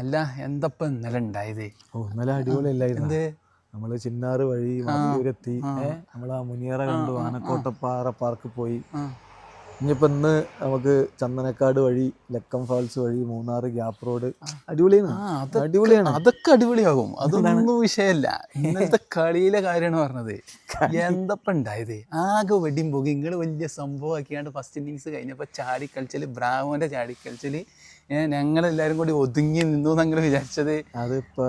അല്ല എന്തപ്പ ഇന്നലെ ഉണ്ടായത് ഓ ഇന്നലെ അടിപൊളിയല്ലായിരുന്നു? നമ്മൾ ചിന്നാറ് വഴി മറയൂരെത്തി നമ്മൾ ആ. മുനിയറ കണ്ടു. ആനക്കോട്ടപ്പാറ പാർക്ക് പോയി. ആ. ഇനിയിപ്പോ ഇന്ന് നമുക്ക് ചന്ദനക്കാട് വഴി ലക്കം ഫാൾസ് വഴി മൂന്നാർ ഗ്യാപ്പ് റോഡ് അടിപൊളിയാണ്. അടിപൊളിയാണ്. അതൊക്കെ അടിപൊളിയാകും. അതൊന്നും വിഷയമല്ല ഇന്നത്തെ കളിയിലെ കാര്യമാണ് പറഞ്ഞത്. എന്തപ്പ ഉണ്ടായത്? ആകെ വെടിയും പോകും നിങ്ങൾ വലിയ സംഭവമാക്കിയാണ്ട് ഫസ്റ്റ് ഇന്നിങ്സ് കഴിഞ്ഞപ്പോൾ ചാടിക്കളിച്ചൽ ബ്രാവോന്റെ ഞങ്ങൾ ഞങ്ങളെല്ലാരും കൂടി ഒതുങ്ങി നിന്നു എന്നങ്ങൾ വിചാരിച്ചത്. അതിപ്പോ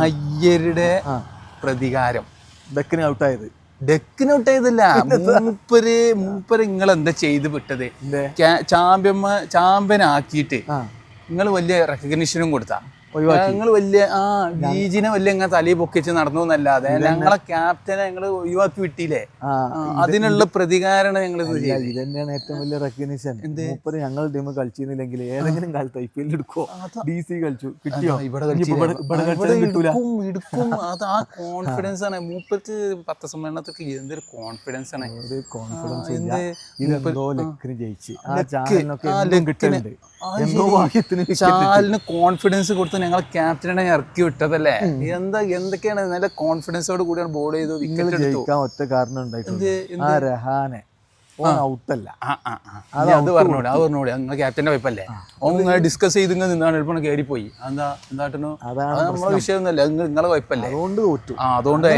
അയ്യരുടെ പ്രതികാരം. ഡക്കിന് ഔട്ടായത്. ഡെക്കിന് ചെയ്തില്ല മൂപ്പര് മൂപ്പര് നിങ്ങൾ എന്താ ചെയ്ത് വിട്ടത്? ചാമ്പ്യന്മാ ചാമ്പ്യൻ ആക്കിയിട്ട് നിങ്ങൾ വലിയ റെക്കഗ്നിഷനും കൊടുത്താ. നിങ്ങൾ വലിയ ആ ബീജിനെ വലിയ ഇങ്ങനെ തലയിൽ പൊക്കിച്ച് നടന്നു എന്നല്ലാതെ ഞങ്ങളെ ക്യാപ്റ്റനെ ഞങ്ങൾ ഒഴിവാക്കി വിട്ടില്ലേ അതിനുള്ള പ്രതികാരമാണ് ഞങ്ങൾ ഇത് തന്നെയാണ് ഏറ്റവും വലിയ റെക്കഗ്നിഷൻ മൂപ്പര് ഞങ്ങൾ ടീം കളിച്ചിരുന്നില്ലെങ്കിൽ ഏതെങ്കിലും കാലത്ത് ഐ പി എല്ലിൽ എടുക്കോ ഡി സി കളിച്ചു കിട്ടിയോ? എടുക്കും അത് ആ കോൺഫിഡൻസ് ആണ്. മൂപ്പർക്ക് പത്രസമ്മേളനത്തിൽ എന്തൊരു കോൺഫിഡൻസ് ആണ്. കോൺഫിഡൻസ് ജയിച്ച്. ചാലിന് കോൺഫിഡൻസ് കൊടുത്ത് ഞങ്ങളെ ക്യാപ്റ്റനെ ഇറക്കി വിട്ടതല്ലേ? എന്താ എന്തൊക്കെയാണ്? നല്ല കോൺഫിഡൻസോട് കൂടിയാണ് ബോൾ ചെയ്തു വിക്കറ്റ് ജയിക്കാൻ ഒറ്റ കാരണം ഉണ്ടായിട്ടുണ്ട്. ആ രഹാനെ. ഔട്ടല്ല. അത് അത് ക്യാപ്റ്റന്റെ വൈപ്പല്ലേ? ഓൻ ഡിസ്കസ് ചെയ്ത് ഇങ്ങനെ നിന്നാണ് എളുപ്പം കയറിപ്പോയി എന്താ എന്താട്ടനോ അതാണ് അത് നമ്മളെ വിഷയമൊന്നുമല്ല. നിങ്ങളെ വൈപ്പല്ലേ? അതുകൊണ്ട് തോറ്റു ആ അതുകൊണ്ട്.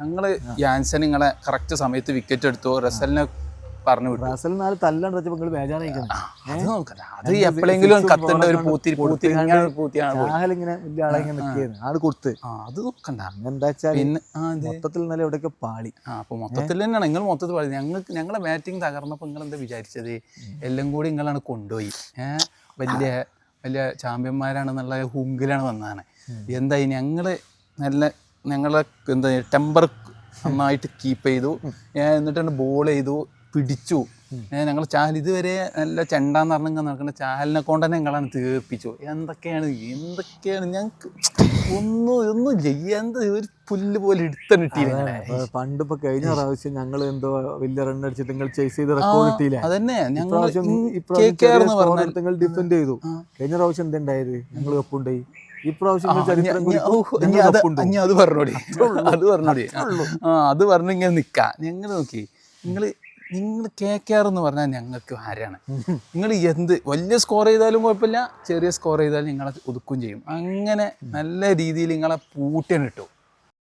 ഞങ്ങൾ ജാൻസൺ നിങ്ങളെ കറക്റ്റ് സമയത്ത് വിക്കറ്റ് എടുത്തു. റസലിനെ പറഞ്ഞു നാല് തല്ലാണ്ട് വെച്ചപ്പോൾ നിങ്ങൾ അത് നോക്കണ്ട അത് എപ്പോഴെങ്കിലും കത്തിന്റെ ഒരു പൂത്തി പൂത്തി ഇങ്ങനെ ഒരു പൂത്തിയാണ് വലിയ ആളെ കൊടുത്ത്. അത് നോക്കണ്ട. എന്താ വെച്ചാൽ പിന്നെ മൊത്തത്തിൽ ഇന്നലെ എവിടെയൊക്കെ പാളി. ആ അപ്പോൾ മൊത്തത്തിൽ തന്നെയാണ്. നിങ്ങൾ മൊത്തത്തിൽ പാളി. ഞങ്ങൾക്ക് ഞങ്ങളെ ബാറ്റിംഗ് തകർന്നപ്പോൾ നിങ്ങൾ എന്താ വിചാരിച്ചത്? എല്ലാം കൂടി നിങ്ങളാണ് കൊണ്ടുപോയി. ഏഹ് വലിയ വലിയ ചാമ്പ്യന്മാരാണെന്നുള്ള ഹുങ്കിലാണ് വന്നതാണ്. എന്തായി? ഞങ്ങൾ നല്ല ഞങ്ങളെ എന്താ ടെമ്പർ നന്നായിട്ട് കീപ്പ് ചെയ്തു. ഞാൻ എന്നിട്ട് ബോൾ ചെയ്തു. പിടിച്ചു. ഞങ്ങൾ ചാഹൽ ഇതുവരെ നല്ല ചെണ്ടാന്ന് പറഞ്ഞ നടക്കുന്ന ചാഹലിനെ കൊണ്ട് തന്നെ ഞങ്ങളാണ് തീർപ്പിച്ചു. എന്തൊക്കെയാണ് എന്തൊക്കെയാണ് ഞങ്ങൾക്ക് ഒന്നും ഒന്നും ചെയ്യാന്ത ഒരു പുല്ല് പോലെ എടുത്തിട്ടില്ല കിട്ടിയില്ല പണ്ട് ഇപ്പൊ കഴിഞ്ഞ പ്രാവശ്യം ഞങ്ങൾ എന്തോ വലിയ റൺ അടിച്ചിട്ട് നിങ്ങൾ ചേസ് ചെയ്ത് റെക്കോർഡ് കിട്ടിയില്ലേ? അതന്നെ. ഞങ്ങൾ പറഞ്ഞാൽ ഡിഫെൻഡ് ചെയ്തു. കഴിഞ്ഞ പ്രാവശ്യം എന്തുണ്ടായത്? ഞങ്ങൾ കപ്പുണ്ടായി ഇപ്രാവശ്യം അത് പറഞ്ഞോടി. അത് പറഞ്ഞോടി. ആ അത് പറഞ്ഞ് ഇങ്ങനെ നിൽക്കാം ഞങ്ങൾ നോക്കി. നിങ്ങൾ നിങ്ങൾ കെ കെ ആർ എന്ന് പറഞ്ഞാൽ ഞങ്ങൾക്ക് ആരാണ് നിങ്ങൾ എന്ത് വലിയ സ്കോർ ചെയ്താലും കുഴപ്പമില്ല ചെറിയ സ്കോർ ചെയ്താലും നിങ്ങളെ ഒതുക്കും ചെയ്യും. അങ്ങനെ നല്ല രീതിയിൽ നിങ്ങളെ പൂട്ടിയാണ് ഇട്ടു.